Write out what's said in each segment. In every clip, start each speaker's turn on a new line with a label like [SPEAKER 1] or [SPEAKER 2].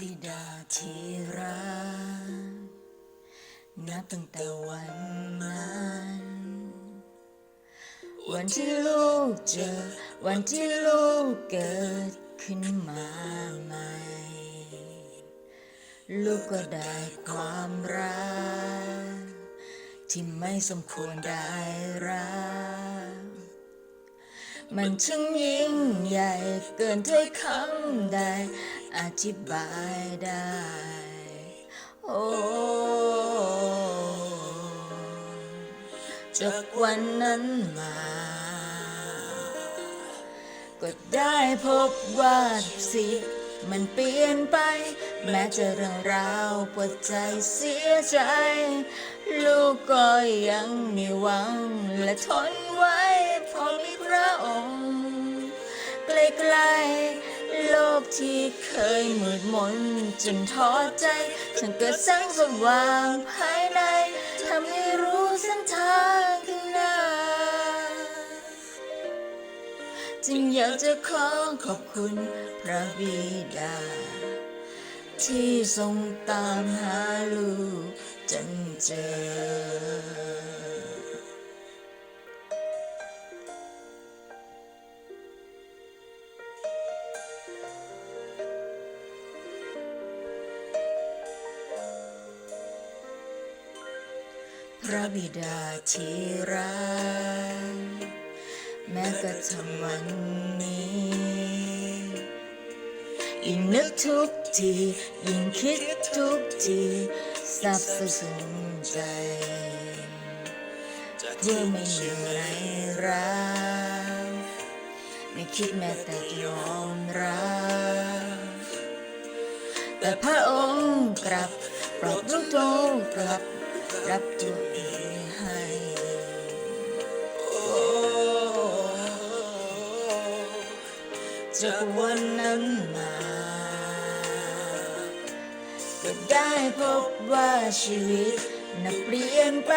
[SPEAKER 1] บิดาที่รักนับตั้งแต่วันนั้นวันที่ลูกเจอ วันที่ลูกเกิดขึ้นมาใหม่ ลูกก็ได้ความรัก ที่ไม่สมควรได้รักมันช่างยิ่งใหญ่เกินถ้อยคำใด อธิบายได้ โอ้จากวันนั้นมา ก็ได้พบว่าสิมันเปลี่ยนไป แม้จะเรื่องราวปวดใจเสียใจ ลูกก็ยังมีหวังและทนไว้เพราะมีพระองค์ใกล้ๆ โลกที่เคยมืดมนจนท้อใจฉันเกิดแสงสว่างภายในทำให้รู้เส้นทางข้างหน้า จึงอยากจะขอขอบคุณพระบิดา ที่ทรงตามหาลูกจนเจอ พระบิดาที่รักแม้กระทั่งวันนี้ยิ่งนึกทุกทียิ่งคิดทุกทีสับสนใจเพื่อไม่มีอะไรรักไม่คิดแม้แต่ยอมรับแต่พระองค์กลับปลอบลูกโตกลับรับตัว จากวันนั้นมา ก็ได้พบว่าชีวิตน่ะเปลี่ยนไป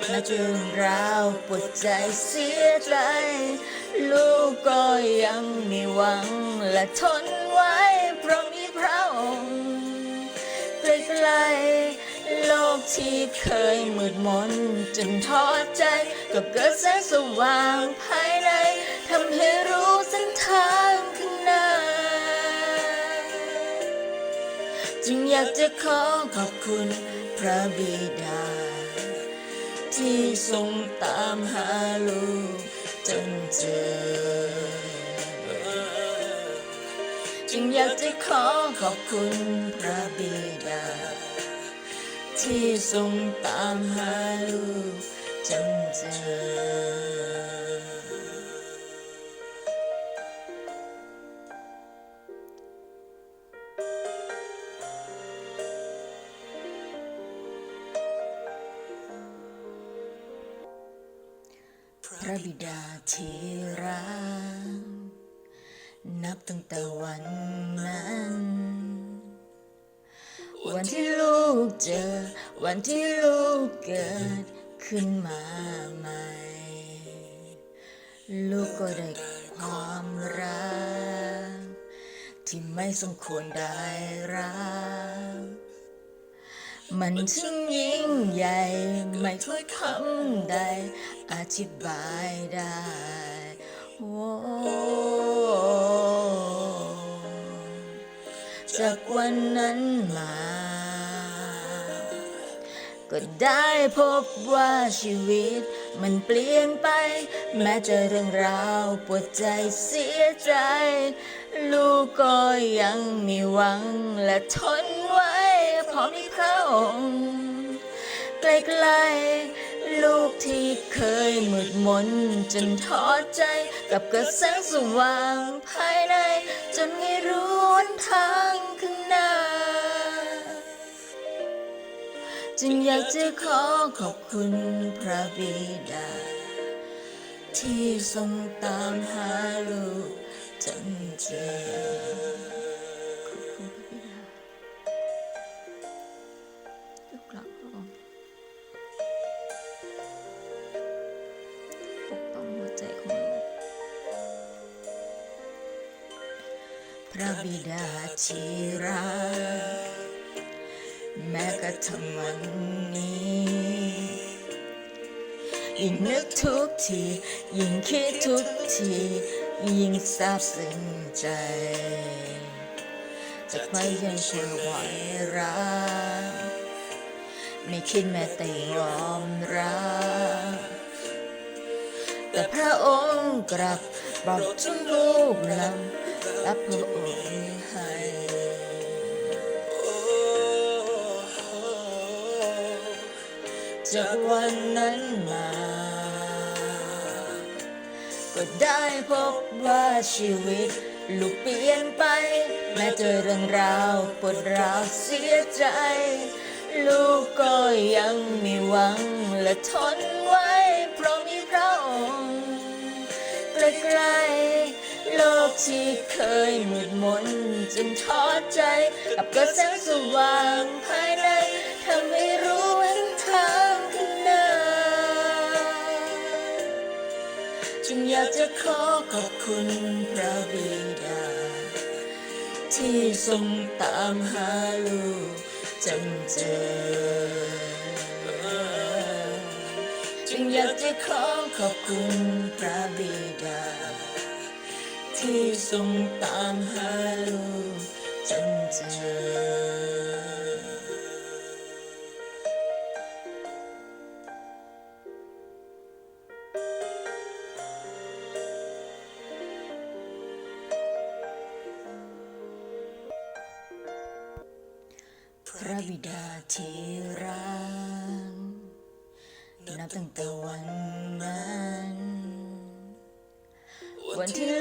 [SPEAKER 1] มาเรื่องราวปวดใจเสียใจ ลูกก็ยังมีหวังและทนไว้ เพราะมีพระองค์ใกล้ๆโลกที่เคยมืดมนจนท้อใจ ก็เกิดแสงสว่างภายในทำให้รู้ อยากจะขอขอบคุณพระบิดา ที่ทรงตามหาลูกจนเจอ จึงอยากจะขอขอบคุณพระบิดา ที่ทรงตามหาลูกจนเจอ ระบิดาที่รักนับตั้งแต่วันนั้น วันที่ลูกเจอ วันที่ลูกเกิดขึ้นมาใหม่ ลูกก็ได้ความรัก ที่ไม่สมควรได้รัก มันช่างยิ่งใหญ่ ไม่ถ้อยคำใด อธิบายได้โอ้จากวันนั้นมา ก็ได้พบว่าชีวิต มันเปลี่ยนไป แม้จะเรื่องราวปวดใจเสียใจ ลูกก็ยังมีหวังและทนไว พราะมีพระองค์ใกล้ๆลูกที่เคยมืดมนจนท้อใจกับกระแสงสว่างภายใน จนให้รู้นทางข้างหน้า จึงอยากจะขอขอบคุณพระบิดา ที่ทรงตามหาลูกจนเจอ บิดาที่รักแม้กระทั่งวันนี้ยิ่งนึกทุกทียิ่งคิดทุกทียิ่งซาบซึ้งใจ จะไม่ยังช่วยไหวรักไม่คิดแม้แต่ยอมรับแต่พระองค์กลับบอกทุกลูกลำ รับพระองค์ให้จากวันนั้นมา ก็ได้พบว่าชีวิตลูกเปลี่ยนไป แม้เจอเรื่องราวปวดร้าวเสียใจ ลูกก็ยังมีหวังและทน ที่เคยมืดมนจึงท้อใจกลับกิดแสสว่างภายในทำให้รู้หนทางข้างหน้าจึงอยากจะขอขอบคุณพระบิดา ที่ทรงตามหาลูกจนเจอจึงอยากจะขอขอบคุณพระบิดา ที่ทรงตามหาลูกจนเจอพระบิดาที่รักนับตั้งแต่วันนั้น วันที่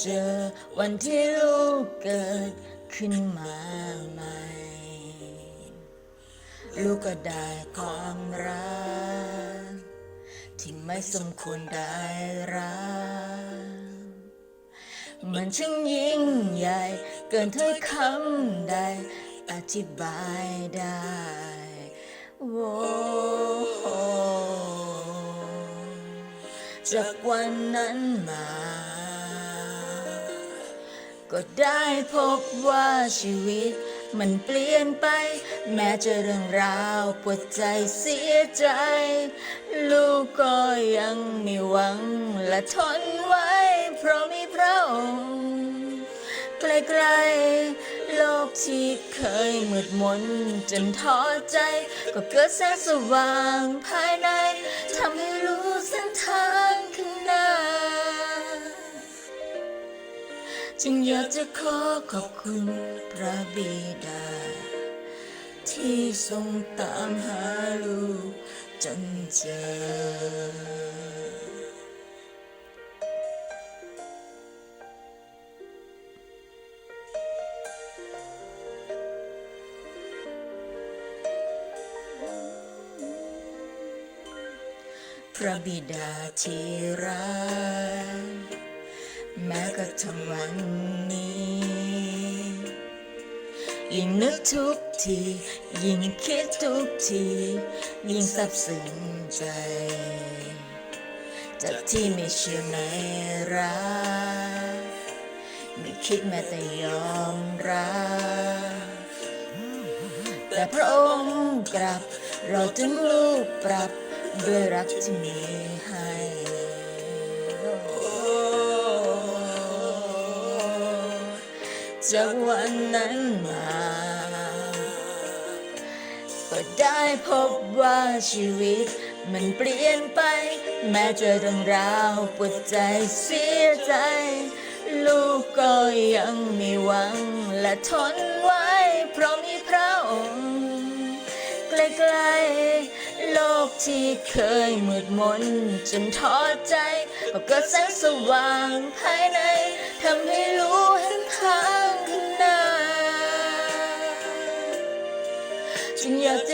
[SPEAKER 1] เจอวันที่ลูกเกิดขึ้นมาใหม่ ลูกก็ได้ความรัก ที่ไม่สมควรได้รับ มันช่างยิ่งใหญ่ เกินถ้อยคำใดอธิบายได้โว้จากวันนั้นมา ก็ได้พบว่าชีวิต มันเปลี่ยนไป แม้จะเรื่องราวปวดใจเสียใจ ลูกก็ยังมีหวังและทนไว้ เพราะมีพระองค์ใกลๆโลกที่เคยมืดมนจนท้อใจ ก็เกิดแสงสว่างภายในทำให้รู้เส้นทาง จึงอยากจะขอขอบคุณพระบิดา ที่ทรงตามหาลูกจนเจอพระบิดาที่รัก แม้กระทั่งวันนี้ยิ่งนึกทุกที ยิ่งคิดทุกที ยิ่งสับซึ้งใจ จากที่ไม่เชื่อในรักไม่คิดแม้แต่ยอมรับแต่พระองค์กลับ เราถึงลูกปรับด้วยรักที่มีให้ จากวันนั้นมา ก็ได้พบว่าชีวิต มันเปลี่ยนไป แม้เจอเรื่องราวปวดใจเสียใจ ลูกก็ยังมีหวังและทนไว้ เพราะมีพระองค์ใกล้ๆโลกที่เคยมืดมนจนท้อใจ ก็เกิดแสงสว่างภายใน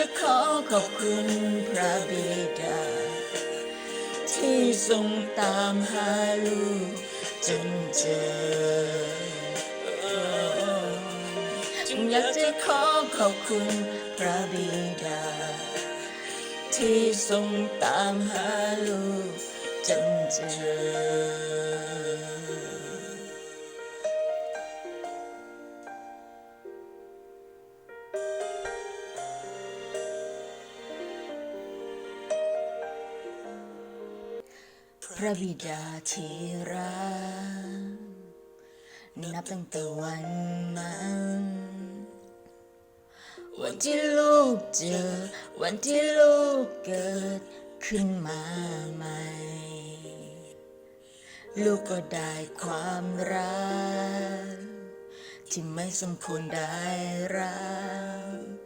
[SPEAKER 1] จึงอยากจะขอขอบคุณพระบิดา ที่ทรงตามหาลูกจนเจอจึงอยากจะขอขอบคุณพระบิดา ที่ทรงตามหาลูกจนเจอ ระบิดาที่รักนับตั้งแต่วันนั้น วันที่ลูกเจอ วันที่ลูกเกิดขึ้นมาใหม่ ลูกก็ได้ความรัก ที่ไม่สมควรได้รับ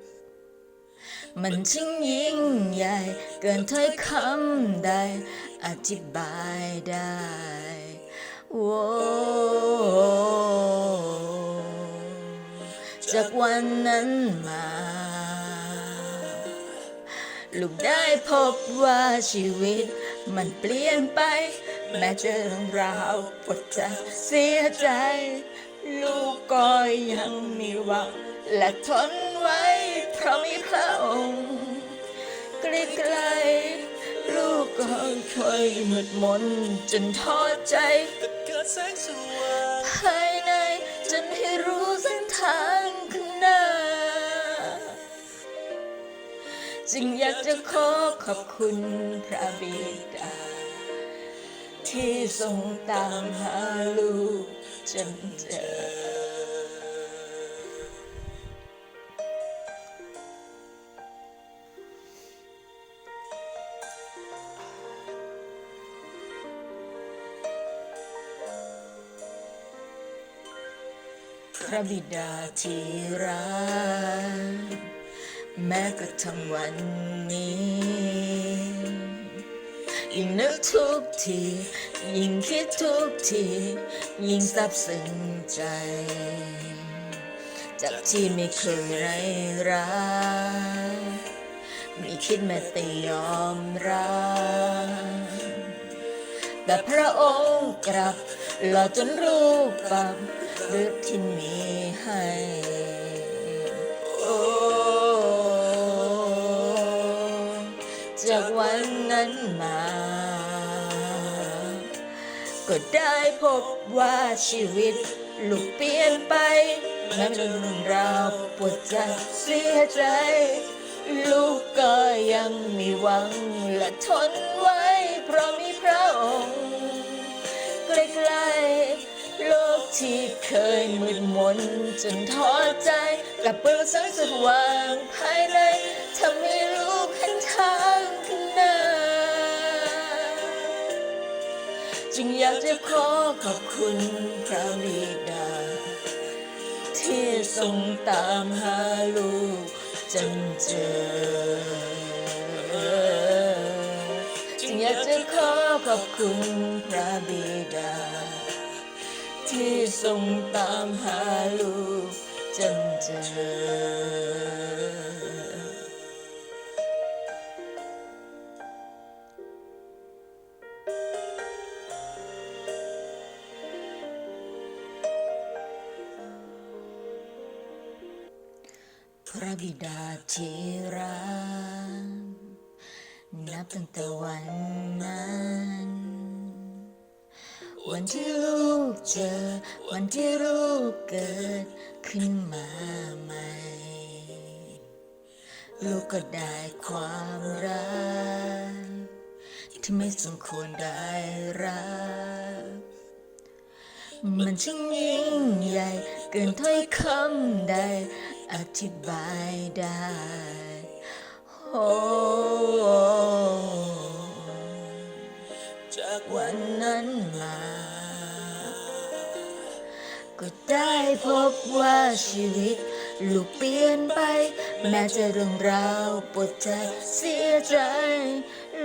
[SPEAKER 1] มันช่างยิ่งใหญ่ เกินถ้อยคำใด อธิบายได้โว้จากวันนั้นมาลูกได้พบว่าชีวิตมันเปลี่ยนไป แม้เจะเรื่องราวปวดใจเสียใจ ลูกก็ยังมีหวัง และทนไว้เพราะมีพระองค์ใกล้ๆ ลูกก็เคยมืดมนจนท้อใจ
[SPEAKER 2] แต่เกิดแสงสว่าง
[SPEAKER 1] ภายในจนให้รู้เส้นทางข้างหน้า จึงอยากจะขอขอบคุณพระบิดา ที่ทรงตามหาลูกจนเจอ ระบิดาที่รักแม้กระทั่งวันนี้ยิ่งนึกทุกทียิ่งคิดทุกทียิ่งซับซึ้งใจ จากที่ไม่เคยไร้รักไม่คิดแม้แต่ยอมรับแต่พระองค์กลับหล่อจนรูปปับ ลือกที่มีให้ โอ้จากวันนั้นมา ก็ได้พบว่าชีวิตลูกเปลี่ยนไปแม้เรื่องราวปวดใจเสียใจ ลูกก็ยังมีหวังและทนไว้ เพราะมีพระองค์ใกล้ๆ โลกที่เคยมืดมนจนท้อใจ กลับเปิดแสงสว่างภายในทำให้ลูกเห็นทางข้างหน้า จึงอยากจะขอขอบคุณพระบิดา ที่ทรงตามหาลูกจนเจอ จึงอยากจะขอขอบคุณพระบิดา ที่ทรงตามหาลูกจนเจอพระบิดาที่รักนับตั้งแต่วันนั้น วันที่ลูกเจอ วันที่ลูกเกิดขึ้นมาใหม่ ลูกก็ได้ความรักที่ไม่สมควรได้รับ มันช่างยิ่งใหญ่เกินถ้อยคำใดอธิบายได้โอ้
[SPEAKER 2] จาก
[SPEAKER 1] วันนั้นมา ก็ได้พบว่าชีวิต ลูกเปลี่ยนไป แม้จะเรื่องราวปวดใจเสียใจ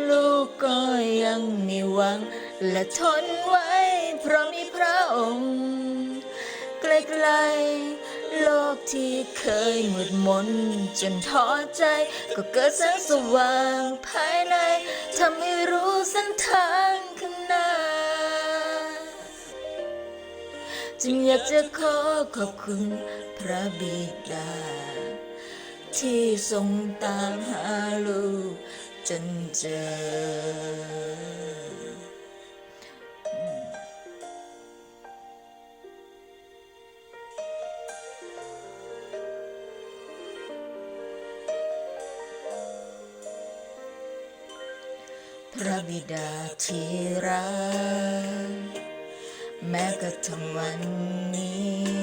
[SPEAKER 1] ลูกก็ยังมีหวัง และทนไว้ เพราะมีพระองค์ใกลๆโลกที่เคยมืดมน จนท้อใจ ก็เกิดแสงสว่างภายในทำให้รู้เส้นทาง จึงอยากจะขอขอบคุณพระบิดา ที่ทรงตามหาลูกจนเจอพระบิดาที่รัก แม้กระทั่งวันนี้